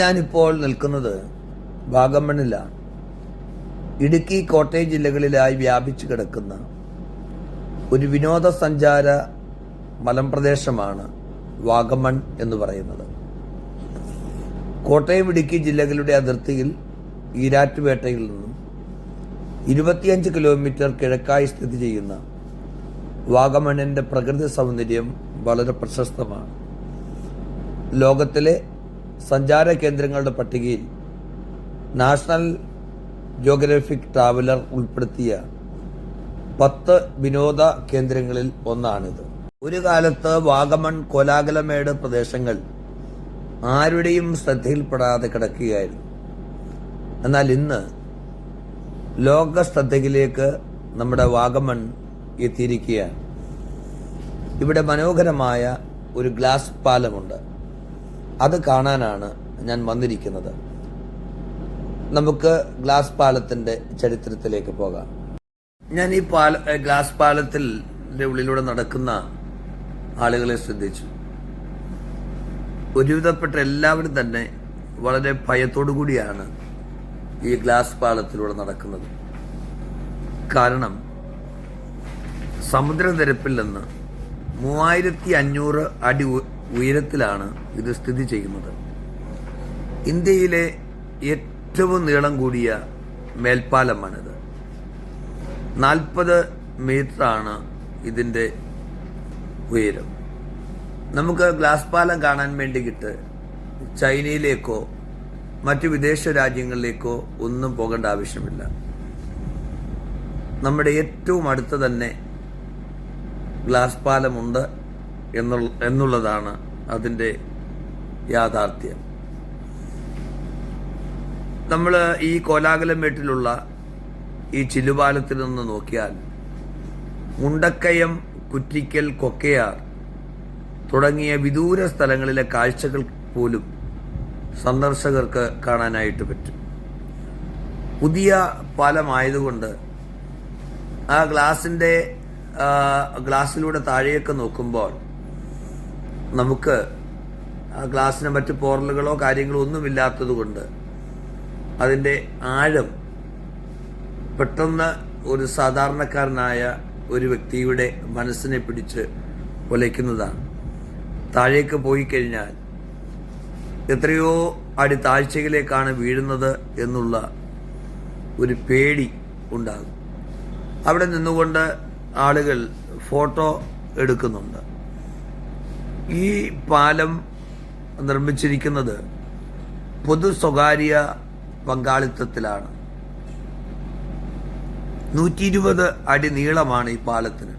ഞാനിപ്പോൾ നിൽക്കുന്നത് വാഗമണ്ണിലാണ് ഇടുക്കി കോട്ടയം ജില്ലകളിലായി വ്യാപിച്ചു കിടക്കുന്ന ഒരു വിനോദസഞ്ചാര മലമ്പ്രദേശമാണ് വാഗമൺ എന്ന് പറയുന്നത്. കോട്ടയം ഇടുക്കി ജില്ലകളുടെ അതിർത്തിയിൽ ഈരാറ്റുപേട്ടയിൽ നിന്നും ഇരുപത്തിയഞ്ച് കിലോമീറ്റർ കിഴക്കായി സ്ഥിതി ചെയ്യുന്ന വാഗമണിന്റെ പ്രകൃതി സൗന്ദര്യം വളരെ പ്രശസ്തമാണ്. ലോകത്തിലെ സഞ്ചാര കേന്ദ്രങ്ങളുടെ പട്ടികയിൽ നാഷണൽ ജോഗ്രഫിക് ട്രാവലർ ഉൾപ്പെടുത്തിയ പത്ത് വിനോദ കേന്ദ്രങ്ങളിൽ ഒന്നാണിത്. ഒരു കാലത്ത് വാഗമൺ കോലാകലമേട് പ്രദേശങ്ങൾ ആരുടെയും ശ്രദ്ധയിൽപ്പെടാതെ കിടക്കുകയായിരുന്നു. എന്നാൽ ഇന്ന് ലോക ശ്രദ്ധയിലേക്ക് നമ്മുടെ വാഗമൺ എത്തിയിരിക്കുകയാണ്. ഇവിടെ മനോഹരമായ ഒരു ഗ്ലാസ് പാലമുണ്ട്. അത് കാണാനാണ് ഞാൻ വന്നിരിക്കുന്നത്. നമുക്ക് ഗ്ലാസ് പാലത്തിന്റെ ചരിത്രത്തിലേക്ക് പോകാം. ഞാൻ ഈ പാല ഗ്ലാസ് പാലത്തിൽ ഉള്ളിലൂടെ നടക്കുന്ന ആളുകളെ ശ്രദ്ധിച്ചു. ഒരുവിധപ്പെട്ട എല്ലാവരും തന്നെ വളരെ ഭയത്തോടു കൂടിയാണ് ഈ ഗ്ലാസ് പാലത്തിലൂടെ നടക്കുന്നത്. കാരണം സമുദ്രനിരപ്പിൽ നിന്ന് മൂവായിരത്തി അഞ്ഞൂറ് അടി ഉയരത്തിലാണ് ഇത് സ്ഥിതി ചെയ്യുന്നത്. ഇന്ത്യയിലെ ഏറ്റവും നീളം കൂടിയ മേൽപ്പാലമാണിത്. നാൽപ്പത് മീറ്ററാണ് ഇതിന്റെ ഉയരം. നമുക്ക് ഗ്ലാസ് പാലം കാണാൻ വേണ്ടി കിട്ട് ചൈനയിലേക്കോ മറ്റു വിദേശ രാജ്യങ്ങളിലേക്കോ ഒന്നും പോകേണ്ട ആവശ്യമില്ല. നമ്മുടെ ഏറ്റവും അടുത്ത് തന്നെ ഗ്ലാസ് പാലമുണ്ട് എന്നുള്ളതാണ് അതിന്റെ യാഥാർത്ഥ്യം. നമ്മൾ ഈ കോലാകലമേട്ടിലുള്ള ഈ ചില്ലുപാലത്തിൽ നിന്ന് നോക്കിയാൽ മുണ്ടക്കയം കുറ്റിക്കൽ കൊക്കയാർ തുടങ്ങിയ വിദൂര സ്ഥലങ്ങളിലെ കാഴ്ചകൾ പോലും സന്ദർശകർക്ക് കാണാനായിട്ട് പറ്റും. പുതിയ പാലമായതുകൊണ്ട് ആ ഗ്ലാസിന്റെ ഗ്ലാസ്സിലൂടെ താഴെയൊക്കെ നോക്കുമ്പോൾ നമുക്ക് ഗ്ലാസ്സിന് മറ്റ് പോറലുകളോ കാര്യങ്ങളോ ഒന്നുമില്ലാത്തത് കൊണ്ട് അതിന്റെ ആഴം പെട്ടെന്ന് ഒരു സാധാരണക്കാരനായ ഒരു വ്യക്തിയുടെ മനസ്സിനെ പിടിച്ച് കൊലയ്ക്കുന്നതാണ് താഴേക്ക് പോയി കഴിഞ്ഞാൽ എത്രയോ അടി താഴ്ചയിലേക്കാണ് വീഴുന്നത് എന്നുള്ള ഒരു പേടി ഉണ്ടാകും. അവിടെ നിന്നുകൊണ്ട് ആളുകൾ ഫോട്ടോ എടുക്കുന്നുണ്ട്. ഈ പാലം നിർമ്മിച്ചിരിക്കുന്നത് പൊതു സ്വകാര്യ പങ്കാളിത്തത്തിലാണ്. നൂറ്റി ഇരുപത് അടി നീളമാണ് ഈ പാലത്തിന്.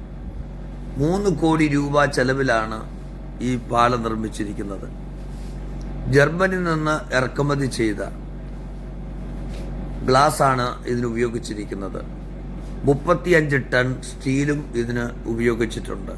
മൂന്ന് കോടി രൂപ ചെലവിലാണ് ഈ പാലം നിർമ്മിച്ചിരിക്കുന്നത്. ജർമ്മനിൽ നിന്ന് ഇറക്കുമതി ചെയ്ത ഗ്ലാസ് ആണ് ഇതിന് ഉപയോഗിച്ചിരിക്കുന്നത്. മുപ്പത്തിയഞ്ച് ടൺ സ്റ്റീലും ഇതിന് ഉപയോഗിച്ചിട്ടുണ്ട്.